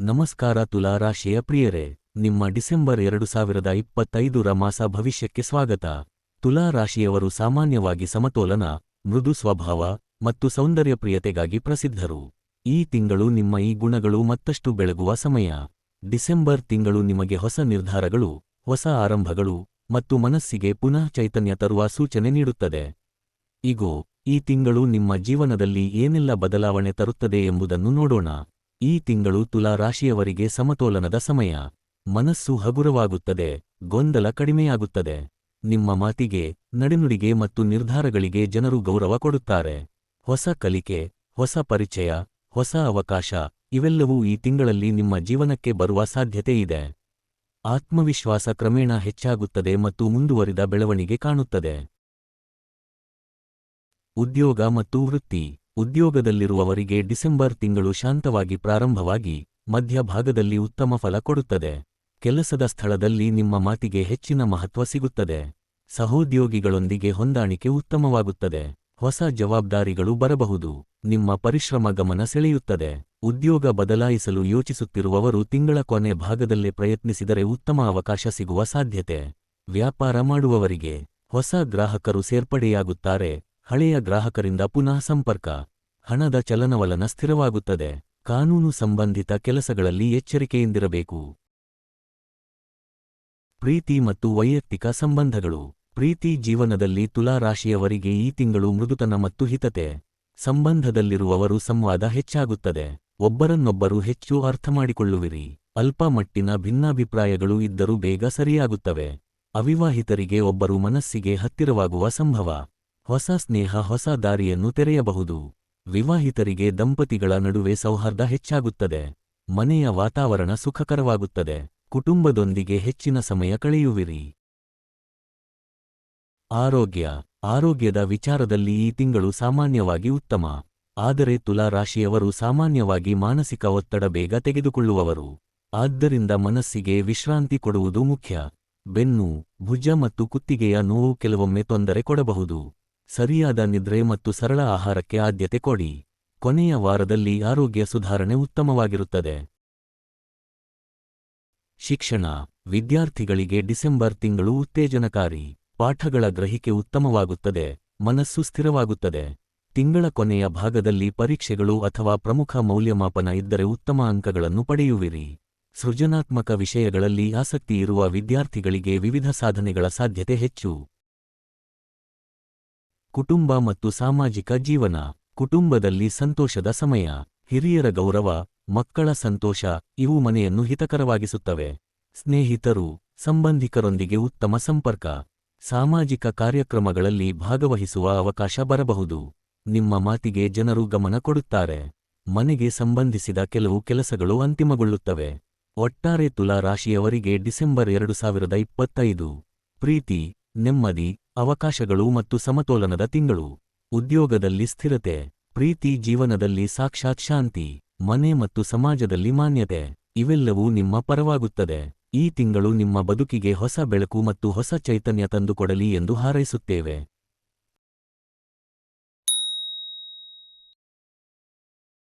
ನಮಸ್ಕಾರ ತುಲಾ ರಾಶಿಯ ಪ್ರಿಯರೇ, ನಿಮ್ಮ ಡಿಸೆಂಬರ್ ಎರಡು ಸಾವಿರದ ಇಪ್ಪತ್ತೈದರ ಮಾಸ ಭವಿಷ್ಯಕ್ಕೆ ಸ್ವಾಗತ. ತುಲಾ ರಾಶಿಯವರು ಸಾಮಾನ್ಯವಾಗಿ ಸಮತೋಲನ, ಮೃದು ಸ್ವಭಾವ ಮತ್ತು ಸೌಂದರ್ಯ ಪ್ರಿಯತೆಗಾಗಿ ಪ್ರಸಿದ್ಧರು. ಈ ತಿಂಗಳು ನಿಮ್ಮ ಈ ಗುಣಗಳು ಮತ್ತಷ್ಟು ಬೆಳಗುವ ಸಮಯ. ಡಿಸೆಂಬರ್ ತಿಂಗಳು ನಿಮಗೆ ಹೊಸ ನಿರ್ಧಾರಗಳು, ಹೊಸ ಆರಂಭಗಳು ಮತ್ತು ಮನಸ್ಸಿಗೆ ಪುನಃ ಚೈತನ್ಯ ತರುವ ಸೂಚನೆ ನೀಡುತ್ತದೆ. ಇಗೋ, ಈ ತಿಂಗಳು ನಿಮ್ಮ ಜೀವನದಲ್ಲಿ ಏನೆಲ್ಲ ಬದಲಾವಣೆ ತರುತ್ತದೆ ಎಂಬುದನ್ನು ನೋಡೋಣ. ಈ ತಿಂಗಳು ತುಲಾ ರಾಶಿಯವರಿಗೆ ಸಮತೋಲನದ ಸಮಯ. ಮನಸ್ಸು ಹಗುರವಾಗುತ್ತದೆ, ಗೊಂದಲ ಕಡಿಮೆಯಾಗುತ್ತದೆ. ನಿಮ್ಮ ಮಾತಿಗೆ, ನಡೆನುಡಿಗೆ ಮತ್ತು ನಿರ್ಧಾರಗಳಿಗೆ ಜನರು ಗೌರವ ಕೊಡುತ್ತಾರೆ. ಹೊಸ ಕಲಿಕೆ, ಹೊಸ ಪರಿಚಯ, ಹೊಸ ಅವಕಾಶ, ಇವೆಲ್ಲವೂ ಈ ತಿಂಗಳಲ್ಲಿ ನಿಮ್ಮ ಜೀವನಕ್ಕೆ ಬರುವ ಸಾಧ್ಯತೆ ಇದೆ. ಆತ್ಮವಿಶ್ವಾಸ ಕ್ರಮೇಣ ಹೆಚ್ಚಾಗುತ್ತದೆ ಮತ್ತು ಮುಂದುವರಿದ ಬೆಳವಣಿಗೆ ಕಾಣುತ್ತದೆ. ಉದ್ಯೋಗ ಮತ್ತು ವೃತ್ತಿ. ಉದ್ಯೋಗದಲ್ಲಿರುವವರಿಗೆ ಡಿಸೆಂಬರ್ ತಿಂಗಳು ಶಾಂತವಾಗಿ ಪ್ರಾರಂಭವಾಗಿ ಮಧ್ಯಭಾಗದಲ್ಲಿ ಉತ್ತಮ ಫಲ ಕೊಡುತ್ತದೆ. ಕೆಲಸದ ಸ್ಥಳದಲ್ಲಿ ನಿಮ್ಮ ಮಾತಿಗೆ ಹೆಚ್ಚಿನ ಮಹತ್ವ ಸಿಗುತ್ತದೆ. ಸಹೋದ್ಯೋಗಿಗಳೊಂದಿಗೆ ಹೊಂದಾಣಿಕೆ ಉತ್ತಮವಾಗುತ್ತದೆ. ಹೊಸ ಜವಾಬ್ದಾರಿಗಳು ಬರಬಹುದು. ನಿಮ್ಮ ಪರಿಶ್ರಮ ಗಮನ ಸೆಳೆಯುತ್ತದೆ. ಉದ್ಯೋಗ ಬದಲಾಯಿಸಲು ಯೋಚಿಸುತ್ತಿರುವವರು ತಿಂಗಳ ಕೊನೆ ಭಾಗದಲ್ಲೇ ಪ್ರಯತ್ನಿಸಿದರೆ ಉತ್ತಮ ಅವಕಾಶ ಸಿಗುವ ಸಾಧ್ಯತೆ. ವ್ಯಾಪಾರ ಮಾಡುವವರಿಗೆ ಹೊಸ ಗ್ರಾಹಕರು ಸೇರ್ಪಡೆಯಾಗುತ್ತಾರೆ. ಹಳೆಯ ಗ್ರಾಹಕರಿಂದ ಪುನಃ ಸಂಪರ್ಕ. ಹಣದ ಚಲನವಲನ ಸ್ಥಿರವಾಗುತ್ತದೆ. ಕಾನೂನು ಸಂಬಂಧಿತ ಕೆಲಸಗಳಲ್ಲಿ ಎಚ್ಚರಿಕೆಯಿಂದಿರಬೇಕು. ಪ್ರೀತಿ ಮತ್ತು ವೈಯಕ್ತಿಕ ಸಂಬಂಧಗಳು. ಪ್ರೀತಿ ಜೀವನದಲ್ಲಿ ತುಲಾ ರಾಶಿಯವರಿಗೆ ಈ ತಿಂಗಳು ಮೃದುತನ ಮತ್ತು ಹಿತತೆ. ಸಂಬಂಧದಲ್ಲಿರುವವರು ಸಂವಾದ ಹೆಚ್ಚಾಗುತ್ತದೆ. ಒಬ್ಬರನ್ನೊಬ್ಬರು ಹೆಚ್ಚು ಅರ್ಥಮಾಡಿಕೊಳ್ಳುವಿರಿ ಅಲ್ಪ ಮಟ್ಟಿನ ಭಿನ್ನಾಭಿಪ್ರಾಯಗಳು ಇದ್ದರೂ ಬೇಗ ಸರಿಯಾಗುತ್ತವೆ. ಅವಿವಾಹಿತರಿಗೆ ಒಬ್ಬರು ಮನಸ್ಸಿಗೆ ಹತ್ತಿರವಾಗುವ ಸಂಭವ. ಹೊಸ ಸ್ನೇಹ, ಹೊಸ ದಾರಿಯನ್ನು ತೆರೆಯಬಹುದು. ವಿವಾಹಿತರಿಗೆ ದಂಪತಿಗಳ ನಡುವೆ ಸೌಹಾರ್ದ ಹೆಚ್ಚಾಗುತ್ತದೆ. ಮನೆಯ ವಾತಾವರಣ ಸುಖಕರವಾಗುತ್ತದೆ. ಕುಟುಂಬದೊಂದಿಗೆ ಹೆಚ್ಚಿನ ಸಮಯ ಕಳೆಯುವಿರಿ. ಆರೋಗ್ಯ. ಆರೋಗ್ಯದ ವಿಚಾರದಲ್ಲಿ ಈ ತಿಂಗಳು ಸಾಮಾನ್ಯವಾಗಿ ಉತ್ತಮ. ಆದರೆ ತುಲಾ ರಾಶಿಯವರು ಸಾಮಾನ್ಯವಾಗಿ ಮಾನಸಿಕ ಒತ್ತಡ ಬೇಗ ತೆಗೆದುಕೊಳ್ಳುವವರು. ಆದ್ದರಿಂದ ಮನಸ್ಸಿಗೆ ವಿಶ್ರಾಂತಿ ಕೊಡುವುದು ಮುಖ್ಯ. ಬೆನ್ನು, ಭುಜ ಮತ್ತು ಕುತ್ತಿಗೆಯ ನೋವು ಕೆಲವೊಮ್ಮೆ ತೊಂದರೆ ಕೊಡಬಹುದು. ಸರಿಯಾದ ನಿದ್ರೆ ಮತ್ತು ಸರಳ ಆಹಾರಕ್ಕೆ ಆದ್ಯತೆ ಕೊಡಿ. ಕೊನೆಯ ವಾರದಲ್ಲಿ ಆರೋಗ್ಯ ಸುಧಾರಣೆ ಉತ್ತಮವಾಗಿರುತ್ತದೆ. ಶಿಕ್ಷಣ. ವಿದ್ಯಾರ್ಥಿಗಳಿಗೆ ಡಿಸೆಂಬರ್ ತಿಂಗಳು ಉತ್ತೇಜನಕಾರಿ. ಪಾಠಗಳ ಗ್ರಹಿಕೆ ಉತ್ತಮವಾಗುತ್ತದೆ. ಮನಸ್ಸು ಸ್ಥಿರವಾಗುತ್ತದೆ. ತಿಂಗಳ ಕೊನೆಯ ಭಾಗದಲ್ಲಿ ಪರೀಕ್ಷೆಗಳು ಅಥವಾ ಪ್ರಮುಖ ಮೌಲ್ಯಮಾಪನ ಇದ್ದರೆ ಉತ್ತಮ ಅಂಕಗಳನ್ನು ಪಡೆಯುವಿರಿ. ಸೃಜನಾತ್ಮಕ ವಿಷಯಗಳಲ್ಲಿ ಆಸಕ್ತಿ ಇರುವ ವಿದ್ಯಾರ್ಥಿಗಳಿಗೆ ವಿವಿಧ ಸಾಧನೆಗಳ ಸಾಧ್ಯತೆ ಹೆಚ್ಚು. ಕುಟುಂಬ ಮತ್ತು ಸಾಮಾಜಿಕ ಜೀವನ. ಕುಟುಂಬದಲ್ಲಿ ಸಂತೋಷದ ಸಮಯ. ಹಿರಿಯರ ಗೌರವ, ಮಕ್ಕಳ ಸಂತೋಷ, ಇವು ಮನೆಯನ್ನು ಹಿತಕರವಾಗಿಸುತ್ತವೆ. ಸ್ನೇಹಿತರು, ಸಂಬಂಧಿಕರೊಂದಿಗೆ ಉತ್ತಮ ಸಂಪರ್ಕ. ಸಾಮಾಜಿಕ ಕಾರ್ಯಕ್ರಮಗಳಲ್ಲಿ ಭಾಗವಹಿಸುವ ಅವಕಾಶ ಬರಬಹುದು. ನಿಮ್ಮ ಮಾತಿಗೆ ಜನರು ಗಮನ ಕೊಡುತ್ತಾರೆ. ಮನೆಗೆ ಸಂಬಂಧಿಸಿದ ಕೆಲವು ಕೆಲಸಗಳು ಅಂತಿಮಗೊಳ್ಳುತ್ತವೆ. ಒಟ್ಟಾರೆ ತುಲಾ ರಾಶಿಯವರಿಗೆ ಡಿಸೆಂಬರ್ ಎರಡು ಸಾವಿರದ ಇಪ್ಪತ್ತೈದು. ಪ್ರೀತಿ, ನೆಮ್ಮದಿ ಅವಕಾಶಗಳು ಮತ್ತು ಸಮತೋಲನದ ತಿಂಗಳು. ಉದ್ಯೋಗದಲ್ಲಿ ಸ್ಥಿರತೆ, ಪ್ರೀತಿ, ಜೀವನದಲ್ಲಿ ಸಾಕ್ಷಾತ್ ಶಾಂತಿ, ಮನೆ ಮತ್ತು ಸಮಾಜದಲ್ಲಿ ಮಾನ್ಯತೆ, ಇವೆಲ್ಲವೂ ನಿಮ್ಮ ಪರವಾಗುತ್ತದೆ. ಈ ತಿಂಗಳು ನಿಮ್ಮ ಬದುಕಿಗೆ ಹೊಸ ಬೆಳಕು ಮತ್ತು ಹೊಸ ಚೈತನ್ಯ ತಂದುಕೊಡಲಿ ಎಂದು ಹಾರೈಸುತ್ತೇವೆ.